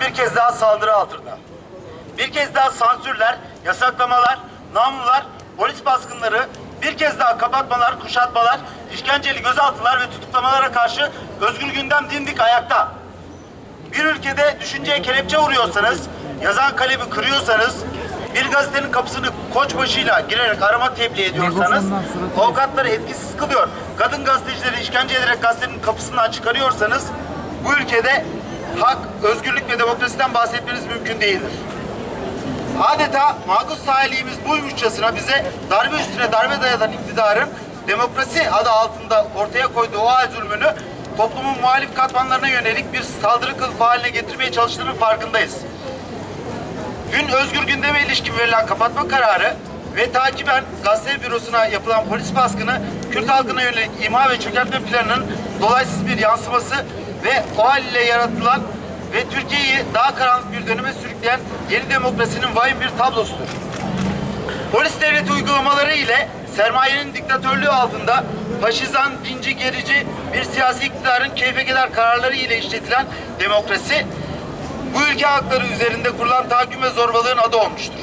bir kez daha saldırı altında. Bir kez daha sansürler, yasaklamalar, namlular, polis baskınları, bir kez daha kapatmalar, kuşatmalar, işkenceli gözaltılar ve tutuklamalara karşı özgür gündem dimdik ayakta. Bir ülkede düşünceye kelepçe vuruyorsanız, yazan kalemi kırıyorsanız, bir gazetenin kapısını koçbaşıyla girerek arama tebliğ ediyorsanız, avukatları etkisiz kılıyor, kadın gazetecileri işkence ederek gazetenin kapısından çıkarıyorsanız, bu ülkede hak, özgürlük ve demokrasiden bahsetmeniz mümkün değildir. Adeta makus sahiliğimiz buymuşçasına bize darbe üstüne darbe dayadan iktidarın demokrasi adı altında ortaya koyduğu o hal zulmünü toplumun muhalif katmanlarına yönelik bir saldırı kılıfı haline getirmeye çalıştığının farkındayız. Dün özgür gündeme ilişkin verilen kapatma kararı ve takiben gazete bürosuna yapılan polis baskını Kürt halkına yönelik imha ve çökertme planının dolaysız bir yansıması ve o hal ile yaratılan ve Türkiye'yi daha karanlık bir döneme sürükleyen yeni demokrasinin vahim bir tablosudur. Polis devleti uygulamaları ile sermayenin diktatörlüğü altında faşizan, dinci, gerici bir siyasi iktidarın keyfekeder kararları ile işletilen demokrasi, bu ülke hakları üzerinde kurulan tahakküm ve zorbalığın adı olmuştur.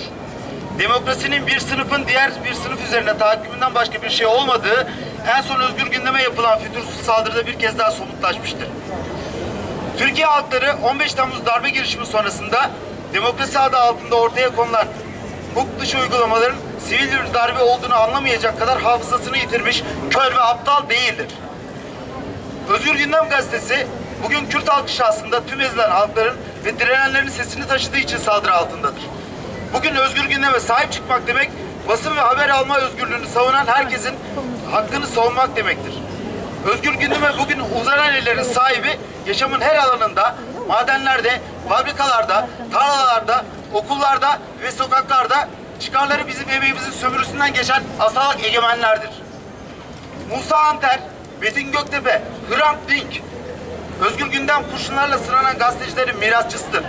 Demokrasinin bir sınıfın diğer bir sınıf üzerine tahakkümünden başka bir şey olmadığı en son özgür gündeme yapılan fütursuz saldırıda bir kez daha somutlaşmıştır. Türkiye halkları 15 Temmuz darbe girişimi sonrasında demokrasi adı altında ortaya konulan hukuk dışı uygulamaların sivil bir darbe olduğunu anlamayacak kadar hafızasını yitirmiş kör ve aptal değildir. Özgür Gündem Gazetesi bugün Kürt halkı şahsında tüm ezilen halkların ve direnenlerin sesini taşıdığı için saldırı altındadır. Bugün özgür gündeme sahip çıkmak demek basın ve haber alma özgürlüğünü savunan herkesin hakkını savunmak demektir. Özgür gündeme bugün uzanan ellerin sahibi yaşamın her alanında, madenlerde, fabrikalarda, tarlalarda, okullarda ve sokaklarda çıkarları bizim emeğimizin sömürüsünden geçen asalak egemenlerdir. Musa Anter, Metin Göktepe, Hrant Dink, Özgür Gündem kurşunlarla sıranan gazetecilerin mirasçısıdır.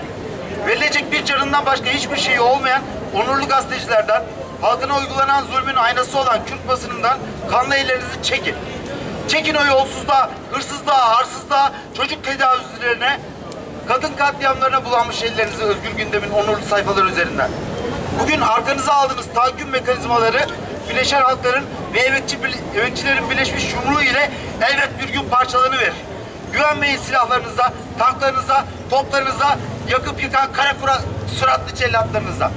Verilecek bir canından başka hiçbir şeyi olmayan onurlu gazetecilerden, halkına uygulanan zulmün aynası olan Kürt basınından kanlı ellerinizi çekin. Çekin o yolsuzluğa, hırsızlığa, arsızlığa, çocuk tecavüzlerine, kadın katliamlarına bulanmış ellerinizi Özgür Gündem'in onurlu sayfaları üzerinden. Bugün arkanıza aldığınız tahakküm mekanizmaları bileşen halkların ve emekçi, emekçilerin birleşmiş yumruğu ile elbet bir gün parçalanıverir. Güvenmeyin silahlarınıza, tanklarınıza, toplarınıza, yakıp yıkan kara kura suratlı cellatlarınıza.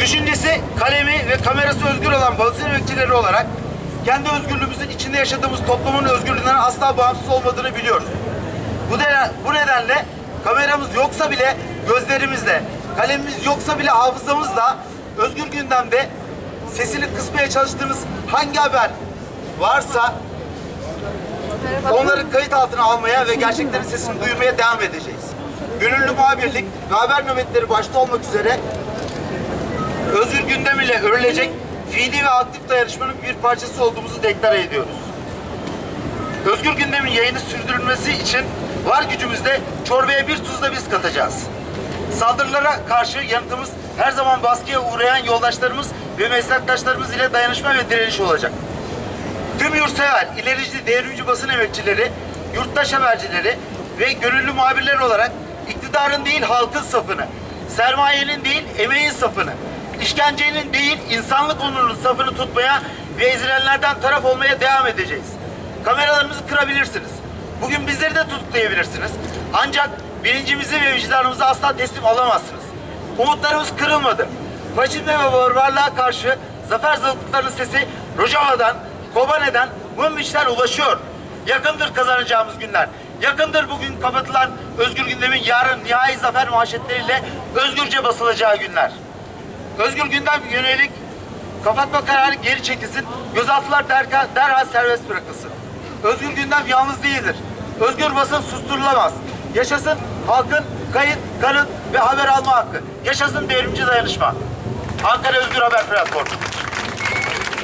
Düşüncesi, kalemi ve kamerası özgür olan basın emekçileri olarak kendi özgürlüğümüzün içinde yaşadığımız toplumun özgürlüğünden asla bağımsız olmadığını biliyoruz. Bu, neden, bu nedenle kameramız yoksa bile gözlerimizle, kalemimiz yoksa bile hafızamızla özgür gündemde sesini kısmaya çalıştığımız hangi haber varsa onları kayıt altına almaya ve gerçeklerin sesini duyurmaya devam edeceğiz. Gönüllü muhabirlik ve haber nöbetleri başta olmak üzere özgür gündem ile örülecek fiili ve aktif dayanışmanın bir parçası olduğumuzu deklare ediyoruz. Özgür gündemin yayını sürdürülmesi için var gücümüzde çorbaya bir tuz da biz katacağız. Saldırılara karşı yanıtımız her zaman baskıya uğrayan yoldaşlarımız ve meslektaşlarımız ile dayanışma ve direniş olacak. Tüm yurtsever, ilerici, devrimci basın emekçileri, yurttaş habercileri ve gönüllü muhabirler olarak iktidarın değil halkın safını, sermayenin değil emeğin safını, işkencenin değil insanlık onurunun safını tutmaya ve ezilenlerden taraf olmaya devam edeceğiz. Kameralarımızı kırabilirsiniz. Bugün bizleri de tutuklayabilirsiniz. Ancak bilincimizi ve vicdanımızı asla teslim alamazsınız. Umutlarımız kırılmadı. Faşizme ve barbarlığa karşı zafer zılgıtlarının sesi Rojava'dan, Kobane'den, Münbiç'ten ulaşıyor. Yakındır kazanacağımız günler. Yakındır bugün kapatılan Özgür Gündem'in yarın nihai zafer manşetleriyle özgürce basılacağı günler. Özgür Gündem yönelik kapatma kararı geri çekilsin, gözaltılar derka, derhal serbest bırakılsın. Özgür Gündem yalnız değildir. Özgür basın susturulamaz. Yaşasın halkın kayıt, kanıt ve haber alma hakkı. Yaşasın devrimci dayanışma. Ankara Özgür Haber Platformu.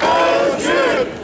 Yalnız değil.